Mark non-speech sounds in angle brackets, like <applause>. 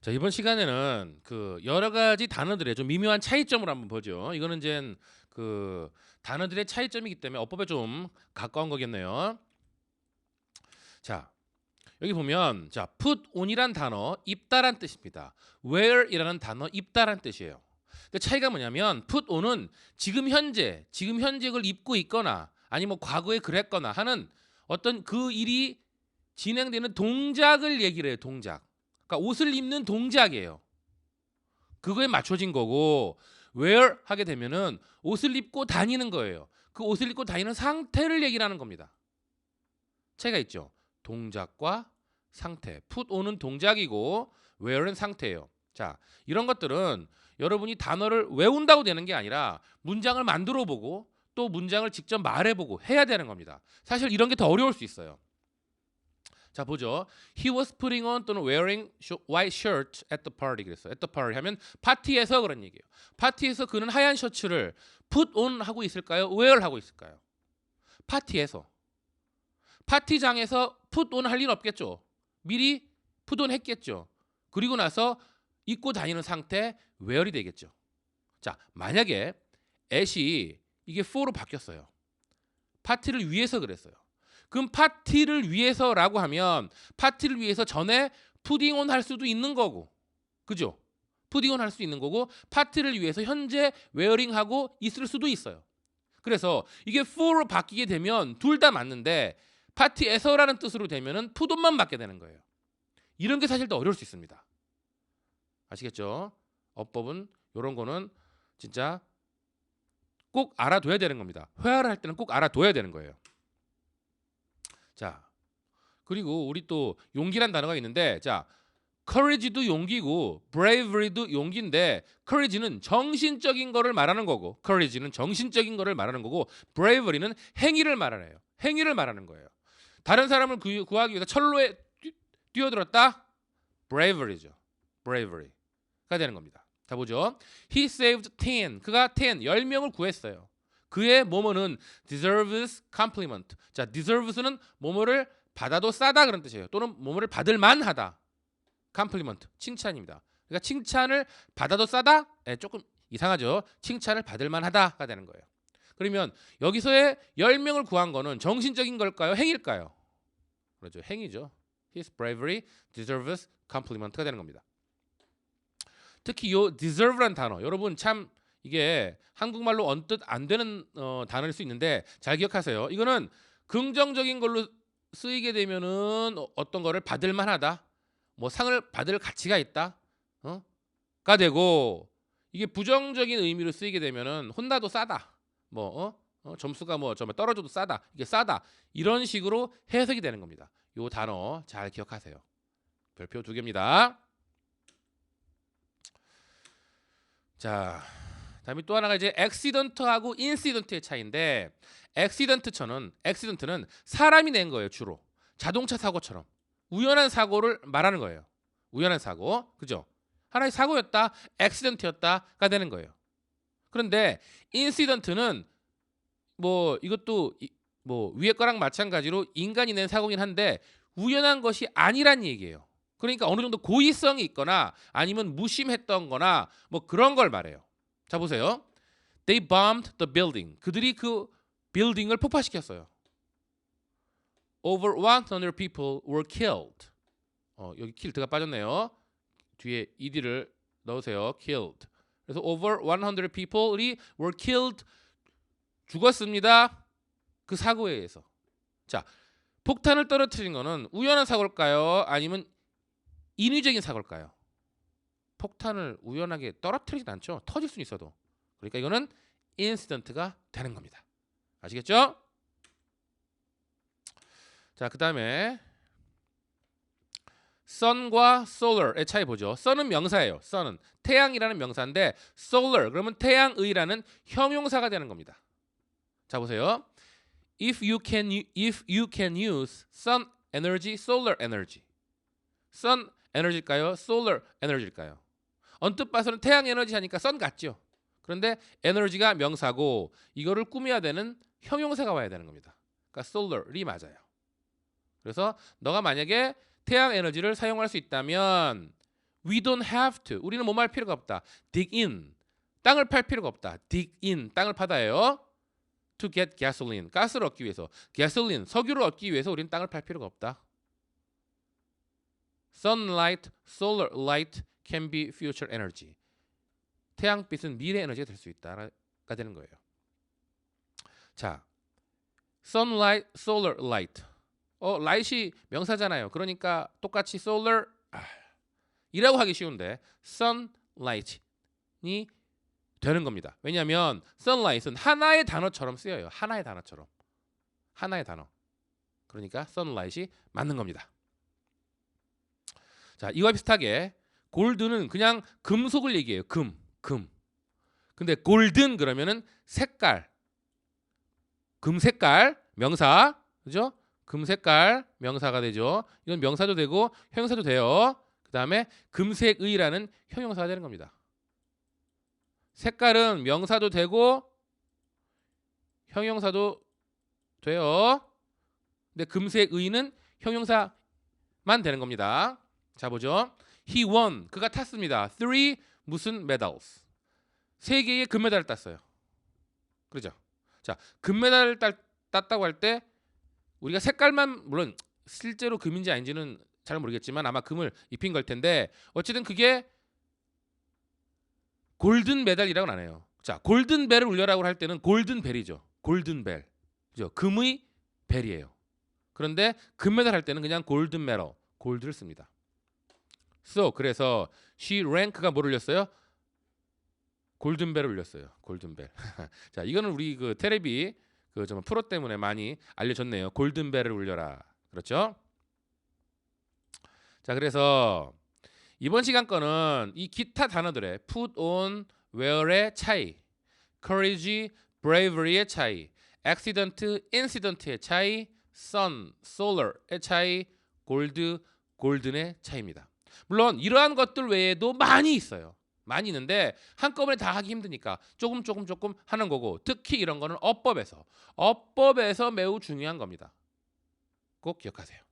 자 이번 시간에는 그 여러 가지 단어들의 좀 미묘한 차이점을 한번 보죠. 이거는 이제 그 단어들의 차이점이기 때문에 어법에 좀 가까운 거겠네요. 자 여기 보면 자 put on이란 단어 입다란 뜻입니다. where이라는 단어 입다란 뜻이에요. 근데 차이가 뭐냐면 put on은 지금 현재 지금 그걸 입고 있거나 아니면 뭐 과거에 그랬거나 하는 어떤 그 일이 진행되는 동작을 얘기를 해요. 동작. 그러니까 옷을 입는 동작이에요. 그거에 맞춰진 거고 wear 하게 되면은 옷을 입고 다니는 거예요. 그 옷을 입고 다니는 상태를 얘기를 하는 겁니다. 차이가 있죠. 동작과 상태. put on은 동작이고 wear은 상태예요. 자, 이런 것들은 여러분이 단어를 외운다고 되는 게 아니라 문장을 만들어 보고 또 문장을 직접 말해 보고 해야 되는 겁니다. 사실 이런 게 더 어려울 수 있어요. 자 보죠. He was putting on 또는 wearing white shirt at the party 그랬어요. at the party 하면 파티에서 그런 얘기예요. 파티에서 그는 하얀 셔츠를 put on 하고 있을까요? wear 하고 있을까요? 파티에서 파티장에서 put on 할 일 없겠죠. 미리 put on 했겠죠. 그리고 나서 입고 다니는 상태 wear이 되겠죠. 자 만약에 at이 이게 for로 바뀌었어요. 파티를 위해서 그랬어요. 그럼 파티를 위해서라고 하면 파티를 위해서 전에 푸딩온 할 수도 있는 거고 그죠? 푸딩온 할 수 있는 거고 파티를 위해서 현재 웨어링하고 있을 수도 있어요. 그래서 이게 for로 바뀌게 되면 둘 다 맞는데 파티에서라는 뜻으로 되면은 푸돈만 맞게 되는 거예요. 이런 게 사실 더 어려울 수 있습니다. 아시겠죠? 어법은 이런 거는 진짜 꼭 알아둬야 되는 겁니다. 회화를 할 때는 꼭 알아둬야 되는 거예요. 자, 그리고 우리 또 용기란 단어가 있는데, 자, courage도 용기고 bravery도 용기인데, courage는 정신적인 거를 말하는 거고, courage는 정신적인 거를 말하는 거고, bravery는 행위를 말하는 요 행위를 말하는 거예요. 다른 사람을 구, 구하기 위해서 철로에 뛰, 뛰어들었다, bravery죠. bravery가 되는 겁니다. 자 보죠. He saved ten. 그가 ten, 10명을 구했어요. 그의 뭐뭐는 deserves compliment. 자, deserves는 뭐뭐를 받아도 싸다 그런 뜻이에요. 또는 뭐뭐를 받을 만하다. compliment, 칭찬입니다. 그러니까 칭찬을 받아도 싸다? 예, 조금 이상하죠. 칭찬을 받을 만하다가 되는 거예요. 그러면 여기서의 10명을 구한 거는 정신적인 걸까요? 행일까요? 그렇죠. 행위죠. His bravery deserves compliment가 되는 겁니다. 특히 요 deserve란 단어 여러분 참 이게 한국말로 언뜻 안 되는 어, 단어일 수 있는데 잘 기억하세요. 이거는 긍정적인 걸로 쓰이게 되면은 어- 어떤 거를 받을 만하다. 뭐 상을 받을 가치가 있다. 어? 가 되고 이게 부정적인 의미로 쓰이게 되면은 혼나도 싸다. 뭐 어? 어, 점수가 뭐 정말 떨어져도 싸다. 이게 싸다. 이런 식으로 해석이 되는 겁니다. 요 단어 잘 기억하세요. 별표 두 개입니다. 자, 다음에 또 하나가 이제 액시던트하고 인시던트의 차이인데 액시던트처는 액시던트는 사람이 낸 거예요 주로 자동차 사고처럼 우연한 사고를 말하는 거예요. 우연한 사고, 그죠? 하나의 사고였다, 액시던트였다가 되는 거예요. 그런데 인시던트는 뭐 이것도 이- 뭐 위에 거랑 마찬가지로 인간이 낸 사고긴 한데 우연한 것이 아니란 얘기예요. 그러니까 어느 정도 고의성이 있거나 아니면 무심했던 거나 뭐 그런 걸 말해요. 자 보세요. They bombed the building. 그들이 그 빌딩을 폭파시켰어요. Over 100 people were killed. 어, 여기 killed가 빠졌네요. 뒤에 ed를 넣으세요. killed. 그래서 over 100 people이 were killed 죽었습니다. 그 사고에 의해서. 자, 폭탄을 떨어뜨린 거는 우연한 사고일까요? 아니면 인위적인 사고일까요? 폭탄을 우연하게 떨어뜨리진 않죠. 터질 수는 있어도. 그러니까 이거는 인시던트가 되는 겁니다. 아시겠죠? 자, 그 다음에 sun과 solar의 차이 보죠. sun은 명사예요. sun은 태양이라는 명사인데 solar 그러면 태양의라는 형용사가 되는 겁니다. 자, 보세요. If you can if you can use sun energy, solar energy. sun 에너지일까요? solar 에너지일까요? 언뜻 봐서는 태양 에너지 하니까 선 같죠. 그런데 에너지가 명사고 이거를 꾸며야 되는 형용사가 와야 되는 겁니다. 그러니까 solar이 맞아요. 그래서 너가 만약에 태양 에너지를 사용할 수 있다면 We don't have to. 우리는 뭐할 필요가 없다. dig in. 땅을 팔 필요가 없다. dig in. 땅을 파다예요. to get gasoline. 가스를 얻기 위해서. gasoline. 석유를 얻기 위해서 우리는 땅을 팔 필요가 없다. sunlight, solar light can be future energy. 태양빛은 미래 에너지가 될 수 있다가 되는 거예요. 자, sunlight, solar light. 어, light이 명사잖아요. 그러니까 똑같이 solar 아, 이라고 하기 쉬운데 sunlight이 되는 겁니다. 왜냐하면 sunlight은 하나의 단어처럼 쓰여요. 하나의 단어처럼. 하나의 단어. 그러니까 sunlight이 맞는 겁니다. 자, 이와 비슷하게 골드는 그냥 금속을 얘기해요. 금, 금. 근데 골든 그러면은 색깔. 금 색깔 명사. 그죠? 금 색깔 명사가 되죠. 이건 명사도 되고 형용사도 돼요. 그 다음에 금색의라는 형용사가 되는 겁니다. 색깔은 명사도 되고 형용사도 돼요. 근데 금색의는 형용사만 되는 겁니다. 자 보죠. He won. 그가 탔습니다. Three 무슨 medals. 세 개의 금메달을 땄어요. 그렇죠. 자, 금메달을 따, 땄다고 할 때 우리가 색깔만 물론 실제로 금인지 아닌지는 잘 모르겠지만 아마 금을 입힌 걸 텐데 어쨌든 그게 골든 메달이라고는 안 해요. 자, 골든 벨을 울려라고 할 때는 골든 벨이죠. 골든 벨. 그죠? 금의 벨이에요. 그런데 금메달 할 때는 그냥 골든 메달, 골드를 씁니다. So 그래서 she rank가 뭘 올렸어요? 골든벨을 올렸어요. 골든벨. <laughs> 자, 이거는 우리 그 테레비 그좀 프로 때문에 많이 알려졌네요. 골든벨을 울려라. 그렇죠? 자, 그래서 이번 시간 거는 이 기타 단어들의 put on, wear의 차이, courage, bravery의 차이, accident, incident의 차이, sun, solar의 차이, gold, golden의 차이입니다. 물론 이러한 것들 외에도 많이 있어요. 많이 있는데 한꺼번에 다 하기 힘드니까 조금 조금 조금 하는 거고 특히 이런 거는 어법에서 어법에서 매우 중요한 겁니다. 꼭 기억하세요.